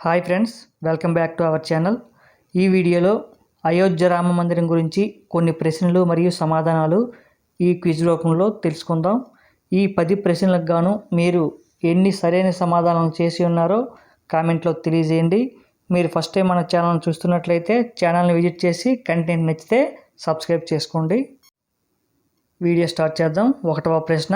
Hi friends welcome back to our channel ఈ వీడియోలో అయోధ్య రామ మందిరం గురించి కొన్ని ప్రశ్నలు మరియు సమాధానాలు ఈ క్విజ్ రూపంలో తెలుసుకుందాం. ఈ పది ప్రశ్నలకు గాను మీరు ఎన్ని సరైన సమాధానాలు చేసి ఉన్నారో కామెంట్లో తెలియజేయండి. మీరు ఫస్ట్ టైం మన ఛానల్ని చూస్తున్నట్లయితే ఛానల్ని విజిట్ చేసి కంటెంట్ నచ్చితే సబ్స్క్రైబ్ చేసుకోండి. వీడియో స్టార్ట్ చేద్దాం. ఒకటవ ప్రశ్న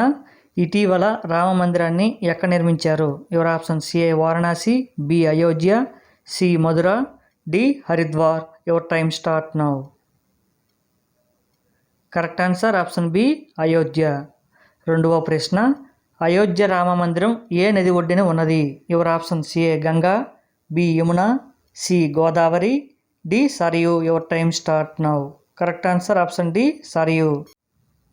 ఇటీవల రామ మందిరాన్ని ఎక్కడ నిర్మించారు? Your option A Varanasi B Ayodhya C Mathura D Haridwar. Your time start now. Correct answer option B Ayodhya. రెండవ ప్రశ్న అయోధ్య రామ మందిరం ఏ నది ఒడ్డున ఉన్నది? Your option A Ganga B Yamuna C Godavari D Sarayu. Your time start now. Correct answer option D Sarayu.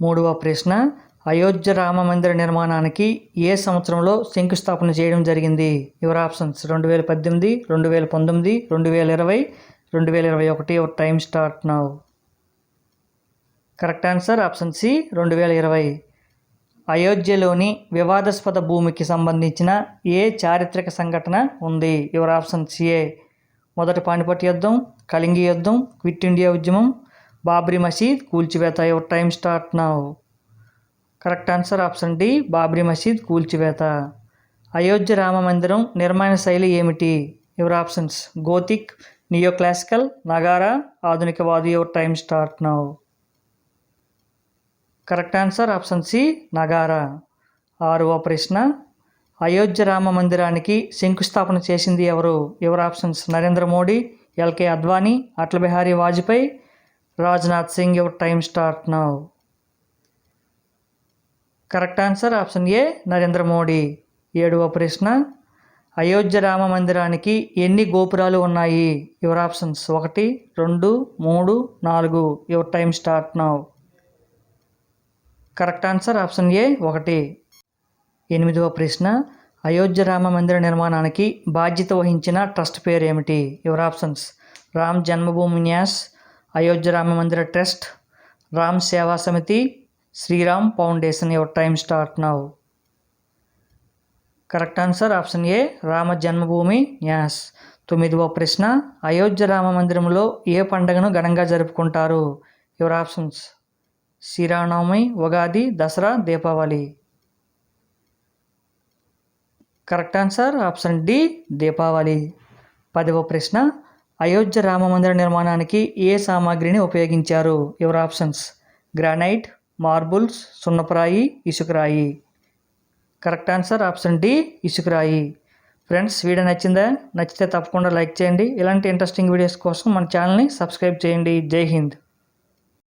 మూడవ ప్రశ్న అయోధ్య రామ మందిర నిర్మాణానికి ఏ సంవత్సరంలో శంకుస్థాపన చేయడం జరిగింది? యువర్ ఆప్షన్స్ రెండు వేల పద్దెనిమిది రెండు వేల పంతొమ్మిది రెండు వేల ఇరవై రెండు వేల ఇరవై ఒకటి. Your time start now correct answer option C రెండు వేల ఇరవై. అయోధ్యలోని వివాదాస్పద భూమికి సంబంధించిన ఏ చారిత్రక సంఘటన ఉంది? యువర్ ఆప్షన్ సిఏ మొదటి పానిపట్టు యుద్ధం కళింగి యుద్ధం క్విట్ ఇండియా ఉద్యమం బాబ్రీ మసీద్ కూల్చివేత. Your time start now correct answer option D Babri Masjid కూల్చివేత. అయోధ్య రామ మందిరం నిర్మాణ శైలి ఏమిటి? Your options Gothic neo classical Nagara ఆధునికవాది your time start now. Correct answer option C Nagara. ఆరవ ప్రశ్న అయోధ్య రామ మందిరానికి శంకుస్థాపన చేసింది ఎవరు? Your options Narendra Modi LK Advani Atal Bihari Vajpayee Rajnath Singh your time start now. Correct answer option A Narendra Modi. ఏడవ ప్రశ్న అయోధ్య రామ మందిరానికి ఎన్ని గోపురాలు ఉన్నాయి? యువర్ ఆప్షన్స్ ఒకటి రెండు మూడు నాలుగు. Your time start now correct answer option A ఒకటి. ఎనిమిదవ ప్రశ్న అయోధ్య రామ మందిర నిర్మాణానికి బాధ్యత వహించిన ట్రస్ట్ పేరు ఏమిటి? Your options Ram Janmabhoomi Nyas Ayodhya Rama Mandir trust Ram Seva Samiti Shriram foundation your time start now. Correct answer option A Rama Janmabhoomi. Nyas తొమ్మిదవ ప్రశ్న అయోధ్య రామ మందిరంలో ఏ పండుగను ఘనంగా జరుపుకుంటారు? Your options Sri Rama Navami Ugadi Dasara Deepavali. Correct answer option D Deepavali. పదవ ప్రశ్న అయోధ్య రామ మందిర నిర్మాణానికి ఏ సామాగ్రిని ఉపయోగించారు? యువర్ ఆప్షన్స్ గ్రానైట్ మార్బుల్స్ సున్నపరాయి ఇసుకరాయి. కరెక్ట్ ఆన్సర్ ఆప్షన్ డి ఇసుకరాయి. ఫ్రెండ్స్ వీడియో నచ్చిందా? నచ్చితే తప్పకుండా లైక్ చేయండి. ఇలాంటి ఇంట్రెస్టింగ్ వీడియోస్ కోసం మన ఛానల్ని సబ్స్క్రైబ్ చేయండి. జై హింద్.